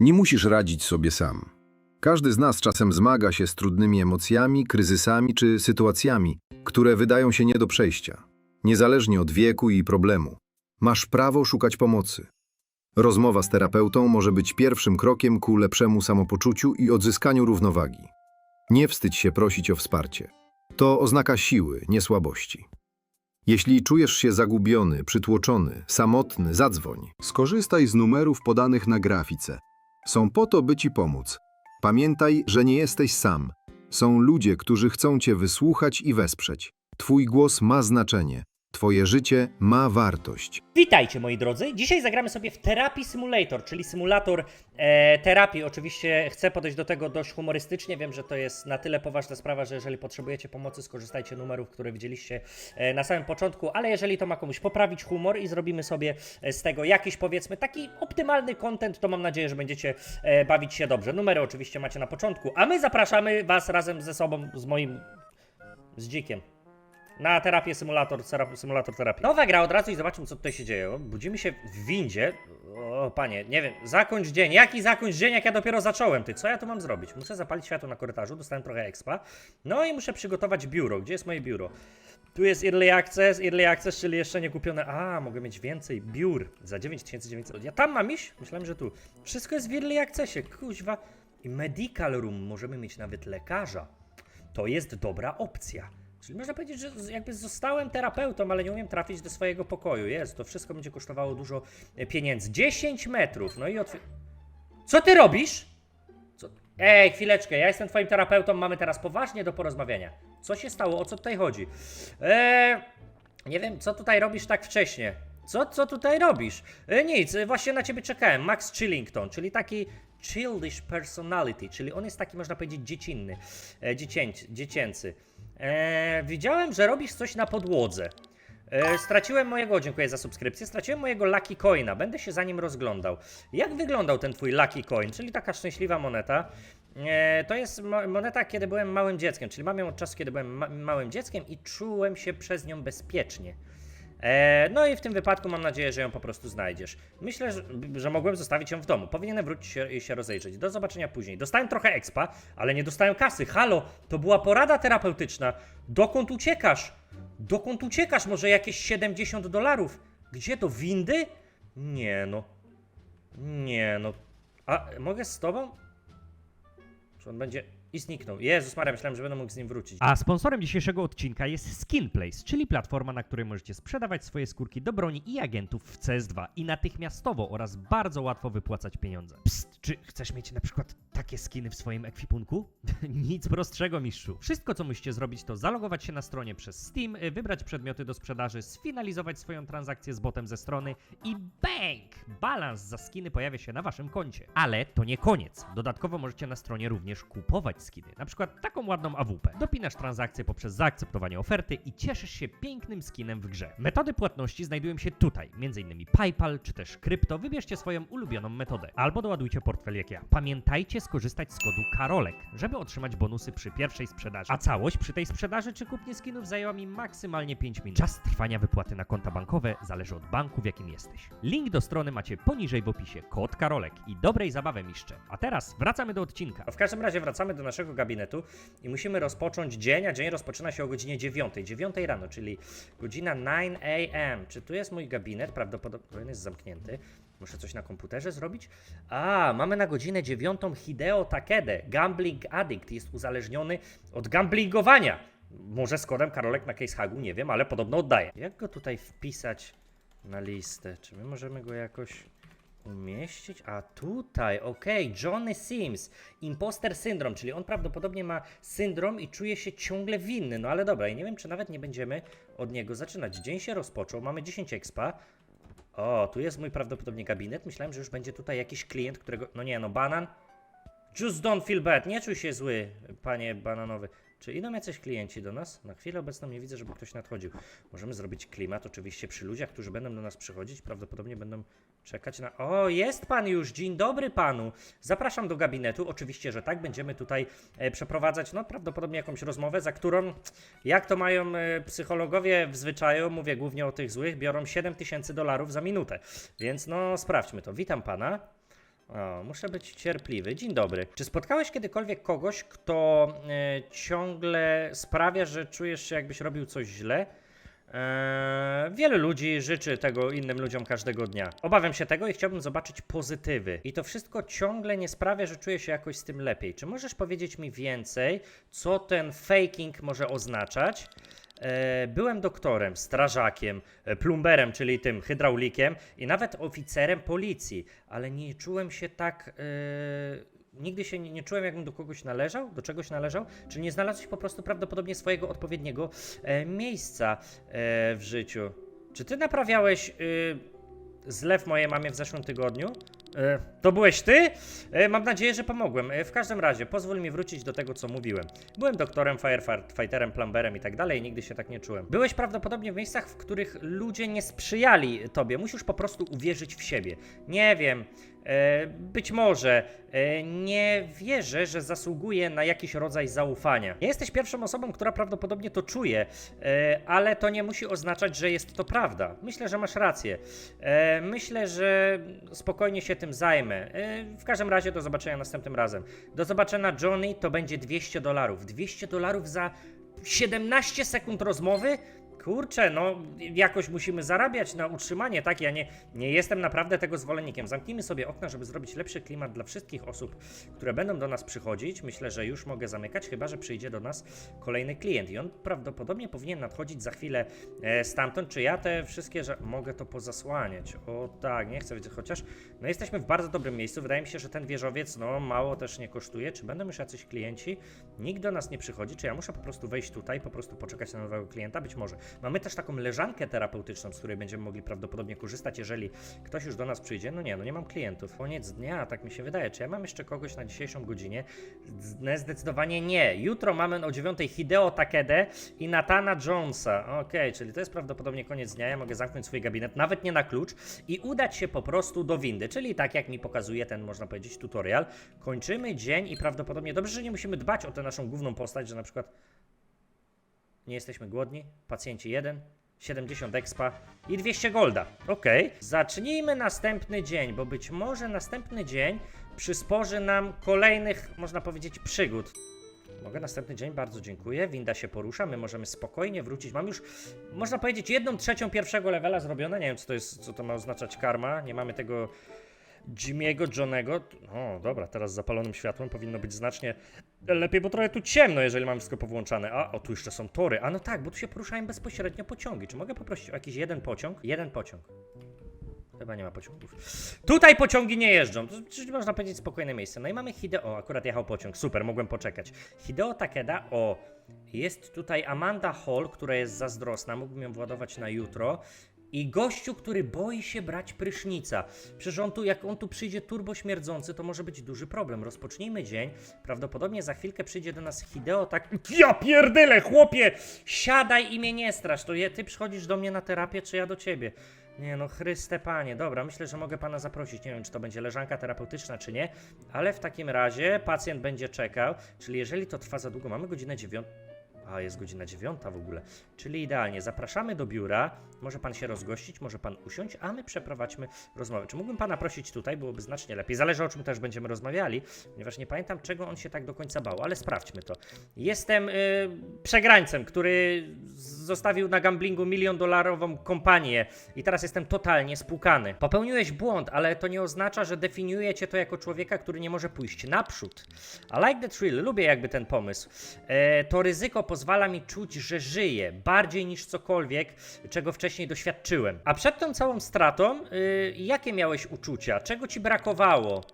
Nie musisz radzić sobie sam. Każdy z nas czasem zmaga się z trudnymi emocjami, kryzysami czy sytuacjami, które wydają się nie do przejścia. Niezależnie od wieku i problemu, masz prawo szukać pomocy. Rozmowa z terapeutą może być pierwszym krokiem ku lepszemu samopoczuciu i odzyskaniu równowagi. Nie wstydź się prosić o wsparcie. To oznaka siły, nie słabości. Jeśli czujesz się zagubiony, przytłoczony, samotny, zadzwoń. Skorzystaj z numerów podanych na grafice. Są po to, by Ci pomóc. Pamiętaj, że nie jesteś sam. Są ludzie, którzy chcą Cię wysłuchać i wesprzeć. Twój głos ma znaczenie. Twoje życie ma wartość. Witajcie moi drodzy. Dzisiaj zagramy sobie w Therapy Simulator, czyli symulator e, terapii. Oczywiście chcę podejść do tego dość humorystycznie. Wiem, że to jest na tyle poważna sprawa, że jeżeli potrzebujecie pomocy, skorzystajcie numerów, które widzieliście e, na samym początku, ale jeżeli to ma komuś poprawić humor i zrobimy sobie e, z tego jakiś powiedzmy taki optymalny content, to mam nadzieję, że będziecie e, bawić się dobrze. Numery oczywiście macie na początku, a my zapraszamy was razem ze sobą, z moim, z dzikiem. Na terapię symulator, sera- symulator terapii. Nowa gra od razu i zobaczmy, co tutaj się dzieje. Budzimy się w windzie. O, panie, nie wiem, zakończ dzień. Jaki zakończ dzień, jak ja dopiero zacząłem? Ty, co ja tu mam zrobić? Muszę zapalić światło na korytarzu, dostałem trochę expa. No i muszę przygotować biuro. Gdzie jest moje biuro? Tu jest Early Access, Early Access, czyli jeszcze nie kupione. A, mogę mieć więcej biur za 9900. Ja tam mam iść? Myślałem, że tu. Wszystko jest w Early Accessie, kuźwa. I Medical Room, możemy mieć nawet lekarza. To jest dobra opcja. Czyli można powiedzieć, że jakby zostałem terapeutą, ale nie umiem trafić do swojego pokoju. Jest, to wszystko będzie kosztowało dużo e, pieniędzy. 10 metrów, no i otw... Co ty robisz? Co? Ej, chwileczkę, ja jestem twoim terapeutą, mamy teraz poważnie do porozmawiania. Co się stało? O co tutaj chodzi? Eee, nie wiem, co tutaj robisz tak wcześnie? Co, co tutaj robisz? E, nic, e, właśnie na ciebie czekałem. Max Chillington, czyli taki childish personality, czyli on jest taki, można powiedzieć, dziecinny, e, dziecięcy. E, widziałem, że robisz coś na podłodze. E, straciłem mojego, dziękuję za subskrypcję, straciłem mojego Lucky Coina, będę się za nim rozglądał. Jak wyglądał ten twój Lucky Coin, czyli taka szczęśliwa moneta? E, to jest mo- moneta, kiedy byłem małym dzieckiem, czyli mam ją od czasu, kiedy byłem ma- małym dzieckiem i czułem się przez nią bezpiecznie. E, no i w tym wypadku mam nadzieję, że ją po prostu znajdziesz. Myślę, że, mogłem zostawić ją w domu. Powinienem wrócić się, i się rozejrzeć. Do zobaczenia później. Dostałem trochę expa, ale nie dostałem kasy. Halo, to była porada terapeutyczna. Dokąd uciekasz? Dokąd uciekasz? Może jakieś 70 dolarów? Gdzie to? Windy? Nie no. Nie no. A mogę z tobą? Czy on będzie... I zniknął. Jezus Maria, myślałem, że będę mógł z nim wrócić. A sponsorem dzisiejszego odcinka jest Skinplace, czyli platforma, na której możecie sprzedawać swoje skórki do broni i agentów w CS2 i natychmiastowo oraz bardzo łatwo wypłacać pieniądze. Psst, czy chcesz mieć na przykład takie skiny w swoim ekwipunku? Nic prostszego, mistrzu. Wszystko, co musicie zrobić, to zalogować się na stronie przez Steam, y, wybrać przedmioty do sprzedaży, sfinalizować swoją transakcję z botem ze strony i bang! Balans za skiny pojawia się na waszym koncie. Ale to nie koniec. Dodatkowo możecie na stronie również kupować skiny, na przykład taką ładną AWP. Dopinasz transakcję poprzez zaakceptowanie oferty i cieszysz się pięknym skinem w grze. Metody płatności znajdują się tutaj, m.in. PayPal czy też krypto. Wybierzcie swoją ulubioną metodę. Albo doładujcie portfel jak ja. Pamiętajcie skorzystać z kodu KAROLEK, żeby otrzymać bonusy przy pierwszej sprzedaży. A całość przy tej sprzedaży czy kupnie skinów zajęła mi maksymalnie 5 minut. Czas trwania wypłaty na konta bankowe zależy od banku, w jakim jesteś. Link do strony macie poniżej w opisie. Kod KAROLEK i dobrej zabawy mistrze. A teraz wracamy do odcinka. W każdym razie wracamy do naszego gabinetu i musimy rozpocząć dzień, a dzień rozpoczyna się o godzinie 9, 9 rano, czyli godzina 9 a.m. Czy tu jest mój gabinet? Prawdopodobnie jest zamknięty. Muszę coś na komputerze zrobić? A, mamy na godzinę 9 Hideo Takede. Gambling Addict jest uzależniony od gamblingowania. Może z kodem Karolek na Casehagu, nie wiem, ale podobno oddaje. Jak go tutaj wpisać na listę? Czy my możemy go jakoś umieścić? A tutaj, okej, Johnny Sims, imposter syndrom, czyli on prawdopodobnie ma syndrom i czuje się ciągle winny. No ale dobra, i nie wiem, czy nawet nie będziemy od niego zaczynać. Dzień się rozpoczął, mamy 10 expa. O, tu jest mój prawdopodobnie gabinet. Myślałem, że już będzie tutaj jakiś klient, którego. No nie, no banan. Just don't feel bad. Nie czuj się zły, panie bananowy. Czy idą jacyś klienci do nas? Na chwilę obecną nie widzę, żeby ktoś nadchodził. Możemy zrobić klimat oczywiście przy ludziach, którzy będą do nas przychodzić. Prawdopodobnie będą czekać na. O, jest pan już. Dzień dobry panu. Zapraszam do gabinetu. Oczywiście, że tak. Będziemy tutaj e, przeprowadzać, no prawdopodobnie jakąś rozmowę, za którą, jak to mają e, psychologowie w zwyczaju, mówię głównie o tych złych, biorą 7 tysięcy dolarów za minutę. Więc no, sprawdźmy to. Witam pana. O, muszę być cierpliwy. Dzień dobry. Czy spotkałeś kiedykolwiek kogoś, kto e, ciągle sprawia, że czujesz się jakbyś robił coś źle? Eee, wielu ludzi życzy tego innym ludziom każdego dnia. Obawiam się tego i chciałbym zobaczyć pozytywy. I to wszystko ciągle nie sprawia, że czuję się jakoś z tym lepiej. Czy możesz powiedzieć mi więcej, co ten faking może oznaczać? E, byłem doktorem, strażakiem, e, plumberem, czyli tym hydraulikiem i nawet oficerem policji, ale nie czułem się tak. E, nigdy się nie, nie czułem, jakbym do kogoś należał, do czegoś należał, czy nie znalazłeś po prostu prawdopodobnie swojego odpowiedniego e, miejsca e, w życiu. Czy ty naprawiałeś y, zlew mojej mamie w zeszłym tygodniu? E, to byłeś ty? E, mam nadzieję, że pomogłem. E, w każdym razie, pozwól mi wrócić do tego, co mówiłem. Byłem doktorem, firefighterem, plumberem i tak dalej, nigdy się tak nie czułem. Byłeś prawdopodobnie w miejscach, w których ludzie nie sprzyjali tobie. Musisz po prostu uwierzyć w siebie. Nie wiem. E, być może e, nie wierzę, że zasługuje na jakiś rodzaj zaufania. Nie jesteś pierwszą osobą, która prawdopodobnie to czuje, e, ale to nie musi oznaczać, że jest to prawda. Myślę, że masz rację. Myślę, że spokojnie się tym zajmę. W każdym razie do zobaczenia następnym razem. Do zobaczenia, Johnny. To będzie 200 dolarów. 200 dolarów za 17 sekund rozmowy? Kurczę, no jakoś musimy zarabiać na utrzymanie, tak? Ja nie, nie jestem naprawdę tego zwolennikiem. Zamknijmy sobie okna, żeby zrobić lepszy klimat dla wszystkich osób, które będą do nas przychodzić. Myślę, że już mogę zamykać, chyba że przyjdzie do nas kolejny klient. I on prawdopodobnie powinien nadchodzić za chwilę e, stamtąd. Czy ja te wszystkie, że mogę to pozasłaniać? O tak, nie chcę wiedzieć, chociaż no jesteśmy w bardzo dobrym miejscu. Wydaje mi się, że ten wieżowiec, no mało też nie kosztuje. Czy będą już jacyś klienci? Nikt do nas nie przychodzi. Czy ja muszę po prostu wejść tutaj, po prostu poczekać na nowego klienta? Być może. Mamy też taką leżankę terapeutyczną, z której będziemy mogli prawdopodobnie korzystać, jeżeli ktoś już do nas przyjdzie. No nie, no nie mam klientów. Koniec dnia, tak mi się wydaje. Czy ja mam jeszcze kogoś na dzisiejszą godzinę? Z- Zdecydowanie nie. Jutro mamy o 9 Hideo Takede i Natana Jonesa. Okej, czyli to jest prawdopodobnie koniec dnia. Ja mogę zamknąć swój gabinet, nawet nie na klucz, i udać się po prostu do windy. Czyli tak jak mi pokazuje ten, można powiedzieć, tutorial. Kończymy dzień i prawdopodobnie dobrze, że nie musimy dbać o tę naszą główną postać, że na przykład nie jesteśmy głodni. Pacjenci 1, 70 expa i 200 golda. Okej. Zacznijmy następny dzień, bo być może następny dzień przysporzy nam kolejnych, można powiedzieć, przygód. Mogę następny dzień, bardzo dziękuję. Winda się porusza, my możemy spokojnie wrócić. Mam już, można powiedzieć, jedną trzecią pierwszego levela zrobione. Nie wiem, co to jest, co to ma oznaczać karma. Nie mamy tego Jimmy'ego, Johnego. O, dobra, teraz z zapalonym światłem powinno być znacznie lepiej, bo trochę tu ciemno, jeżeli mam wszystko powłączane. A, o, tu jeszcze są tory. A no tak, bo tu się poruszają bezpośrednio pociągi. Czy mogę poprosić o jakiś jeden pociąg? Jeden pociąg. Chyba nie ma pociągów. Tutaj pociągi nie jeżdżą. Czyli można powiedzieć spokojne miejsce. No i mamy Hideo. O, akurat jechał pociąg. Super, mogłem poczekać. Hideo Takeda. O, jest tutaj Amanda Hall, która jest zazdrosna. Mógłbym ją władować na jutro. I gościu, który boi się brać prysznica. Przecież on tu, jak on tu przyjdzie turbo śmierdzący, to może być duży problem. Rozpocznijmy dzień. Prawdopodobnie za chwilkę przyjdzie do nas Hideo tak. Ja pierdyle, chłopie! Siadaj i mnie nie strasz. To je, ty przychodzisz do mnie na terapię, czy ja do ciebie? Nie no, Chryste Panie, dobra, myślę, że mogę pana zaprosić. Nie wiem, czy to będzie leżanka terapeutyczna, czy nie, ale w takim razie pacjent będzie czekał, czyli jeżeli to trwa za długo, mamy godzinę dziewiątą. A, jest godzina dziewiąta w ogóle. Czyli idealnie. Zapraszamy do biura. Może pan się rozgościć, może pan usiąść, a my przeprowadźmy rozmowę. Czy mógłbym pana prosić tutaj? Byłoby znacznie lepiej. Zależy o czym też będziemy rozmawiali, ponieważ nie pamiętam, czego on się tak do końca bał, ale sprawdźmy to. Jestem y, przegrańcem, który zostawił na gamblingu milion dolarową kompanię i teraz jestem totalnie spłukany. Popełniłeś błąd, ale to nie oznacza, że definiuje cię to jako człowieka, który nie może pójść naprzód. I like the thrill, lubię jakby ten pomysł. E, to ryzyko pozwala mi czuć, że żyję bardziej niż cokolwiek, czego wcześniej doświadczyłem. A przed tą całą stratą, y, jakie miałeś uczucia? Czego ci brakowało?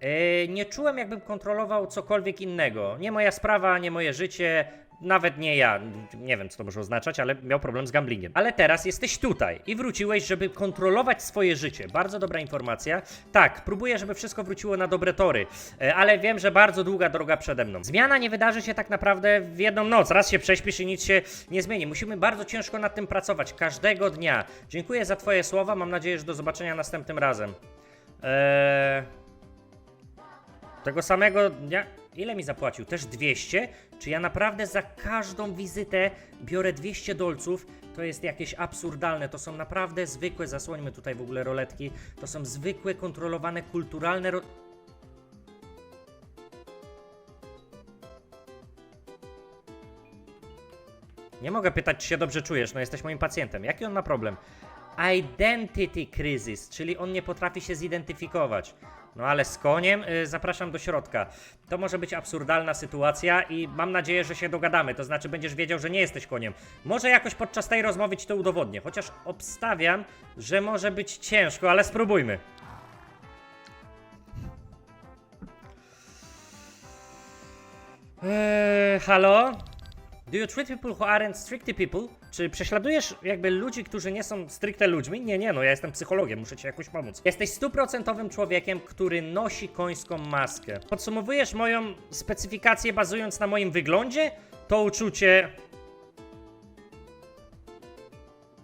E, nie czułem, jakbym kontrolował cokolwiek innego. Nie moja sprawa, nie moje życie, nawet nie ja. Nie wiem, co to może oznaczać, ale miał problem z gamblingiem. Ale teraz jesteś tutaj i wróciłeś, żeby kontrolować swoje życie. Bardzo dobra informacja. Tak, próbuję, żeby wszystko wróciło na dobre tory, e, ale wiem, że bardzo długa droga przede mną. Zmiana nie wydarzy się tak naprawdę w jedną noc. Raz się prześpisz i nic się nie zmieni. Musimy bardzo ciężko nad tym pracować, każdego dnia. Dziękuję za Twoje słowa. Mam nadzieję, że do zobaczenia następnym razem. Eee. Tego samego dnia. Ile mi zapłacił? Też 200? Czy ja naprawdę za każdą wizytę biorę 200 dolców? To jest jakieś absurdalne. To są naprawdę zwykłe, zasłońmy tutaj w ogóle roletki. To są zwykłe, kontrolowane, kulturalne. Ro... Nie mogę pytać, czy się dobrze czujesz, no jesteś moim pacjentem. Jaki on ma problem? Identity crisis, czyli on nie potrafi się zidentyfikować. No ale z koniem y, zapraszam do środka. To może być absurdalna sytuacja i mam nadzieję, że się dogadamy. To znaczy będziesz wiedział, że nie jesteś koniem. Może jakoś podczas tej rozmowy ci to udowodnię. Chociaż obstawiam, że może być ciężko, ale spróbujmy. Eee, halo? Do you treat people who aren't strictly people? Czy prześladujesz jakby ludzi, którzy nie są stricte ludźmi? Nie, nie, no ja jestem psychologiem, muszę ci jakoś pomóc. Jesteś stuprocentowym człowiekiem, który nosi końską maskę. Podsumowujesz moją specyfikację bazując na moim wyglądzie? To uczucie...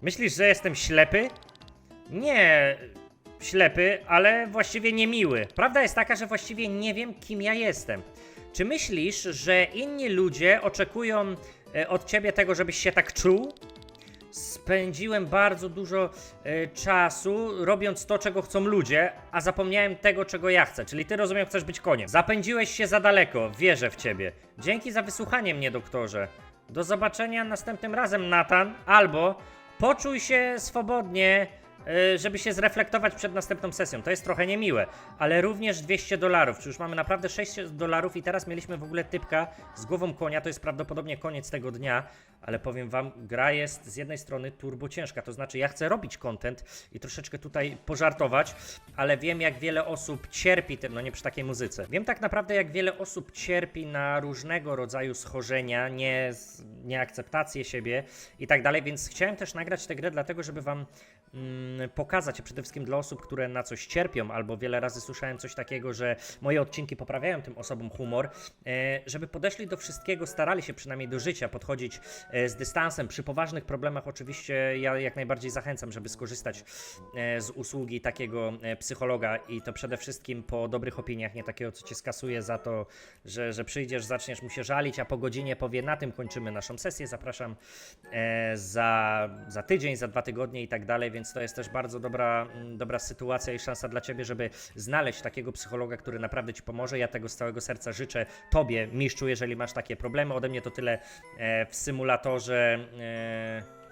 Myślisz, że jestem ślepy? Nie ślepy, ale właściwie niemiły. Prawda jest taka, że właściwie nie wiem, kim ja jestem. Czy myślisz, że inni ludzie oczekują od ciebie tego, żebyś się tak czuł? Spędziłem bardzo dużo e, czasu robiąc to, czego chcą ludzie, a zapomniałem tego, czego ja chcę. Czyli ty rozumiem, chcesz być koniem. Zapędziłeś się za daleko, wierzę w ciebie. Dzięki za wysłuchanie mnie, doktorze. Do zobaczenia następnym razem, Nathan. Albo poczuj się swobodnie, e, żeby się zreflektować przed następną sesją. To jest trochę niemiłe, ale również 200 dolarów. Czy już mamy naprawdę 600 dolarów i teraz mieliśmy w ogóle typka z głową konia. To jest prawdopodobnie koniec tego dnia, ale powiem wam, gra jest z jednej strony turbo ciężka. To znaczy, ja chcę robić content i troszeczkę tutaj pożartować, ale wiem, jak wiele osób cierpi tym, no nie przy takiej muzyce. Wiem tak naprawdę, jak wiele osób cierpi na różnego rodzaju schorzenia, nie, nieakceptację siebie i tak dalej, więc chciałem też nagrać tę grę dlatego, żeby wam mm, pokazać, a przede wszystkim dla osób, które na coś cierpią, albo wiele razy słyszałem coś takiego, że moje odcinki poprawiają tym osobom humor, e, żeby podeszli do wszystkiego, starali się przynajmniej do życia podchodzić e, z dystansem. Przy poważnych problemach oczywiście ja jak najbardziej zachęcam, żeby skorzystać e, z usługi takiego psychologa i to przede wszystkim po dobrych opiniach, nie takiego, co cię skasuje za to, że, że przyjdziesz, zaczniesz mu się żalić, a po godzinie powie, na tym kończymy naszą sesję, zapraszam za, za tydzień, za dwa tygodnie i tak dalej, więc to jest też bardzo dobra, mm, dobra sytuacja i szansa dla Ciebie, żeby znaleźć takiego psychologa, który naprawdę Ci pomoże. Ja tego z całego serca życzę Tobie, mistrzu, jeżeli masz takie problemy. Ode mnie to tyle e, w symulatorze. E,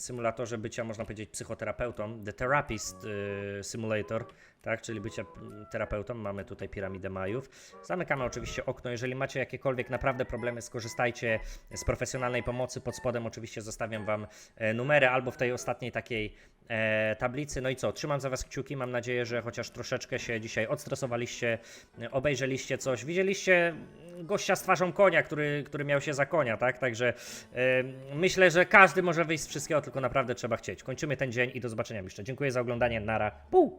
symulatorze bycia, można powiedzieć, psychoterapeutą, The Therapist y, Simulator, tak, czyli bycia mm, terapeutą. Mamy tutaj piramidę Majów. Zamykamy oczywiście okno. Jeżeli macie jakiekolwiek naprawdę problemy, skorzystajcie z profesjonalnej pomocy. Pod spodem oczywiście zostawiam Wam e, numery albo w tej ostatniej takiej e, tablicy. No i co, trzymam za Was kciuki. Mam nadzieję, że chociaż troszeczkę się dzisiaj odstresowaliście, e, obejrzeliście coś, widzieliście gościa z twarzą konia, który, który miał się za konia, tak? Także myślę, że każdy może wyjść z wszystkiego, tylko naprawdę trzeba chcieć. Kończymy ten dzień i do zobaczenia jeszcze. Dziękuję za oglądanie. Nara. Pół.